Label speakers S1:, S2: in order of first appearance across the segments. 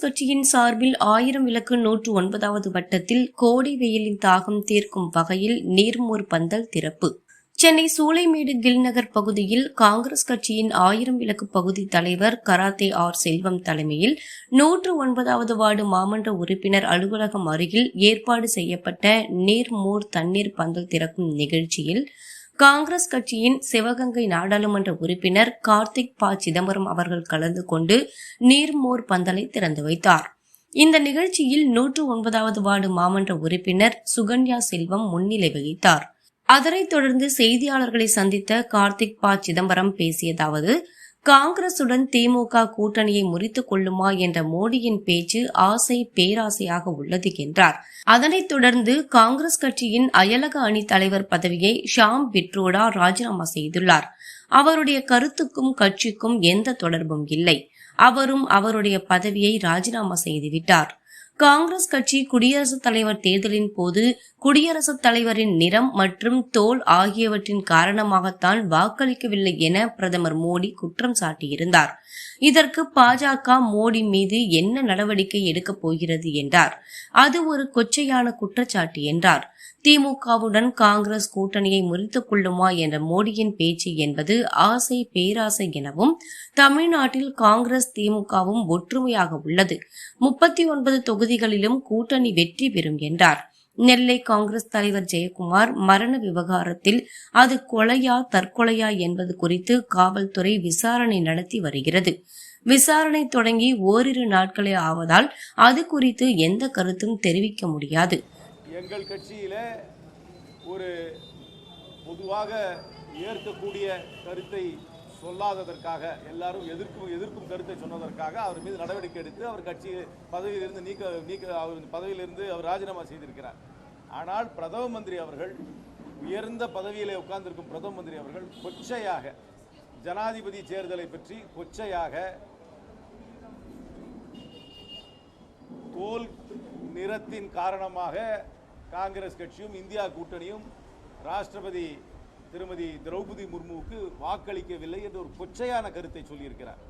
S1: காங்கிரஸ் கட்சியின் சார்பில் ஆயிரம் விளக்கு நூற்று ஒன்பதாவது வட்டத்தில் கோடை வெயிலின் தாகம் தீர்க்கும் வகையில் நீர்மோர் பந்தல் திறப்பு. சென்னை சூளைமேடு கில்நகர் பகுதியில் காங்கிரஸ் கட்சியின் ஆயிரம் விளக்கு பகுதி தலைவர் கராத்தே ஆர் செல்வம் தலைமையில் நூற்று ஒன்பதாவது வார்டு மாமன்ற உறுப்பினர் அலுவலகம் அருகில் ஏற்பாடு செய்யப்பட்ட நீர்மோர் தண்ணீர் பந்தல் திறக்கும் நிகழ்ச்சியில் காங்கிரஸ் கட்சியின் சிவகங்கை நாடாளுமன்ற உறுப்பினர் கார்த்திக் ப சிதம்பரம் அவர்கள் கலந்து கொண்டு நீர்மோர் பந்தலை திறந்து வைத்தார். இந்த நிகழ்ச்சியில் நூற்று ஒன்பதாவது வார்டு மாமன்ற உறுப்பினர் சுகன்யா செல்வம் முன்னிலை வகித்தார். அதனைத் தொடர்ந்து செய்தியாளர்களை சந்தித்த கார்த்திக் ப சிதம்பரம் பேசியதாவது காங்கிரசுடன் திமுக கூட்டணியை முறித்துக் கொள்ளுமா என்ற மோடியின் பேச்சு ஆசை பேராசையாக உள்ளது என்றார். அதனைத் தொடர்ந்து காங்கிரஸ் கட்சியின் அயலக அணி தலைவர் பதவியை ஷாம் பிட்ரோடா ராஜினாமா செய்துள்ளார். அவருடைய கருத்துக்கும் கட்சிக்கும் எந்த தொடர்பும் இல்லை. அவரும் அவருடைய பதவியை ராஜினாமா செய்துவிட்டார். காங்கிரஸ் கட்சி குடியரசுத் தலைவர் தேர்தலின் போது குடியரசுத் தலைவரின் நிறம் மற்றும் தோல் ஆகியவற்றின் காரணமாகத்தான் வாக்களிக்கவில்லை என பிரதமர் மோடி குற்றம் சாட்டியிருந்தார். இதற்கு பாஜக மோடி மீது என்ன நடவடிக்கை எடுக்கப் போகிறது என்றார். அது ஒரு கொச்சையான குற்றச்சாட்டு என்றார். திமுகவுடன் காங்கிரஸ் கூட்டணியை முறித்துக் கொள்ளுமா என்ற மோடியின் பேச்சு என்பது ஆசை பேராசை எனவும் தமிழ்நாட்டில் காங்கிரஸ் திமுகவும் ஒற்றுமையாக உள்ளது. முப்பத்தி ஒன்பது தொகுதி தொகுதிகளிலும் கூட்டணி வெற்றி பெறும் என்றார். நெல்லை காங்கிரஸ் தலைவர் ஜெயக்குமார் மரண விவகாரத்தில் அது கொலையா தற்கொலையா என்பது குறித்து காவல்துறை விசாரணை நடத்தி வருகிறது. விசாரணை தொடங்கி ஓரிரு நாட்களே ஆவதால் அது குறித்து எந்த கருத்தும் தெரிவிக்க முடியாது.
S2: எங்கள் கட்சியில ஒரு பொதுவாக ஏற்கக்கூடிய கருத்தை சொல்லாததற்காக எல்லாரும் எதிர்க்கும் எதிர்க்கும் கருத்தை சொன்னதற்காக அவர் மீது நடவடிக்கை எடுத்து அவர் கட்சி பதவியிலிருந்து நீக்க நீக்க அவர் பதவியிலிருந்து அவர் ராஜினாமா செய்திருக்கிறார். ஆனால் பிரதம மந்திரி அவர்கள் உயர்ந்த பதவியிலே உட்கார்ந்திருக்கும் பிரதம மந்திரி அவர்கள் கொச்சையாக ஜனாதிபதி தேர்தலை பற்றி கொச்சையாக தோல் நிறத்தின் காரணமாக காங்கிரஸ் கட்சியும் இந்தியா கூட்டணியும் ராஷ்டிரபதி திருமதி திரௌபதி முர்முவுக்கு வாக்களிக்கவில்லை என்று ஒரு கொச்சையான கருத்தை சொல்லியிருக்கிறார்.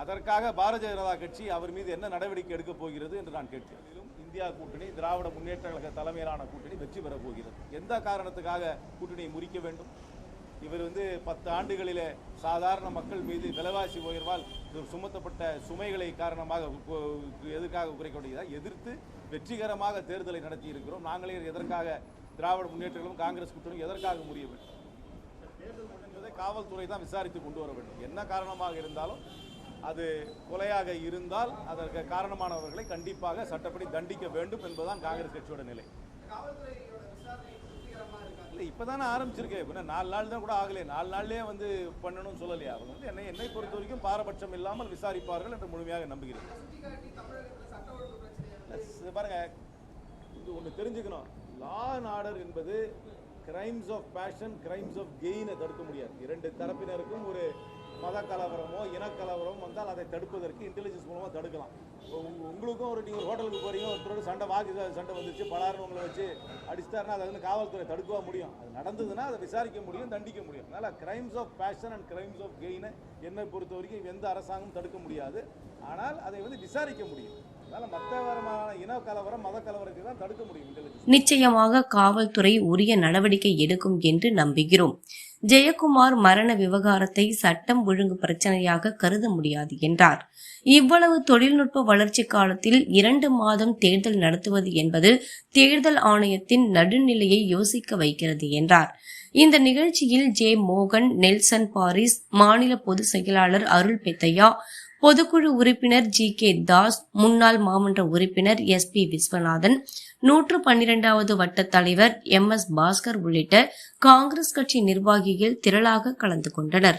S2: அதற்காக பாரதிய ஜனதா கட்சி அவர் மீது என்ன நடவடிக்கை எடுக்கப் போகிறது என்று நான் கேட்கிறேன். இந்தியா கூட்டணி திராவிட முன்னேற்ற கழக தலைமையிலான கூட்டணி வெற்றி பெறப் போகிறது. எந்த காரணத்துக்காக கூட்டணியை முறிக்க வேண்டும்? இவர் வந்து பத்து ஆண்டுகளில் சாதாரண மக்கள் மீது விலைவாசி உயர்வால் சுமத்தப்பட்ட சுமைகளை காரணமாக எதற்காக குறைக்கப்படுகிறதா எதிர்த்து வெற்றிகரமாக தேர்தலை நடத்தி இருக்கிறோம் நாங்களே எதற்காக திராவிட முன்னேற்றங்களும் காங்கிரஸ் கூட்டணி எதற்காக முறிய வேண்டும் தேர்தல் முடிஞ்சதை காவல்துறை தான் விசாரித்து கொண்டு வர வேண்டும். என்ன காரணமாக இருந்தாலும் அது கொலையாக இருந்தால் அதற்கு காரணமானவர்களை கண்டிப்பாக சட்டப்படி தண்டிக்க வேண்டும் என்பதுதான் காங்கிரஸ் கட்சியோட நிலை. இல்லை இப்போ தானே ஆரம்பிச்சிருக்கேன் இப்போ நாலு நாள் தான் கூட ஆகலையே. நாலு நாள்லேயே வந்து பண்ணணும்னு சொல்லலையா. அவங்க வந்து என்னை என்னை பொறுத்த வரைக்கும் பாரபட்சம் இல்லாமல் விசாரிப்பார்கள் என்று முழுமையாக நம்புகிறேன். பாருங்க இது ஒன்று தெரிஞ்சுக்கணும். லா அண்ட் ஆர்டர் என்பது crimes of passion crimes of கெயினை தடுக்க முடியாது. இரண்டு தரப்பினருக்கும் ஒரு மத கலவரமோ இனக்கலவரமோ வந்தால் அதை தடுப்பதற்கு இன்டெலிஜென்ஸ் மூலமாக தடுக்கலாம். உங்களுக்கும் ஒரு நீங்கள் ஒரு ஹோட்டலுக்கு போகிறீங்க ஒருத்தரோட சண்டை வாக்கு சண்டை வந்துச்சு பலாருன்னு உங்களை வச்சு அடிச்சிட்டாருன்னா அதை வந்து காவல்துறை தடுக்கவா முடியும். அது நடந்ததுன்னா அதை விசாரிக்க முடியும் தண்டிக்க முடியும். அதனால் crimes of passion and crimes of கெயினை என்னை பொறுத்த வரைக்கும் எந்த அரசாங்கமும் தடுக்க முடியாது. ஆனால் அதை வந்து விசாரிக்க முடியும்.
S1: நிச்சயமாக காவல்துறை உரிய நடவடிக்கை எடுக்கும் என்று நம்புகிறோம். ஜெயக்குமார் மரண விவகாரத்தை சட்டம் ஒழுங்கு பிரச்சனையாக கருத முடியாது என்றார். இவ்வளவு தொழில்நுட்ப வளர்ச்சி காலத்தில் இரண்டு மாதம் தேர்தல் நடத்துவது என்பது தேர்தல் ஆணையத்தின் நடுநிலையை யோசிக்க வைக்கிறது என்றார். இந்த நிகழ்ச்சியில் ஜே மோகன் நெல்சன் பாரிஸ் மாநில பொதுச் செயலாளர் அருள் பெத்தையா பொதுக்குழு உறுப்பினர் ஜி கே தாஸ் முன்னாள் மாமன்ற உறுப்பினர் எஸ் பி விஸ்வநாதன் நூற்று பன்னிரெண்டாவது வட்ட தலைவர் எம் எஸ் பாஸ்கர் உள்ளிட்ட காங்கிரஸ் கட்சி நிர்வாகிகள் திரளாக கலந்து கொண்டனர்.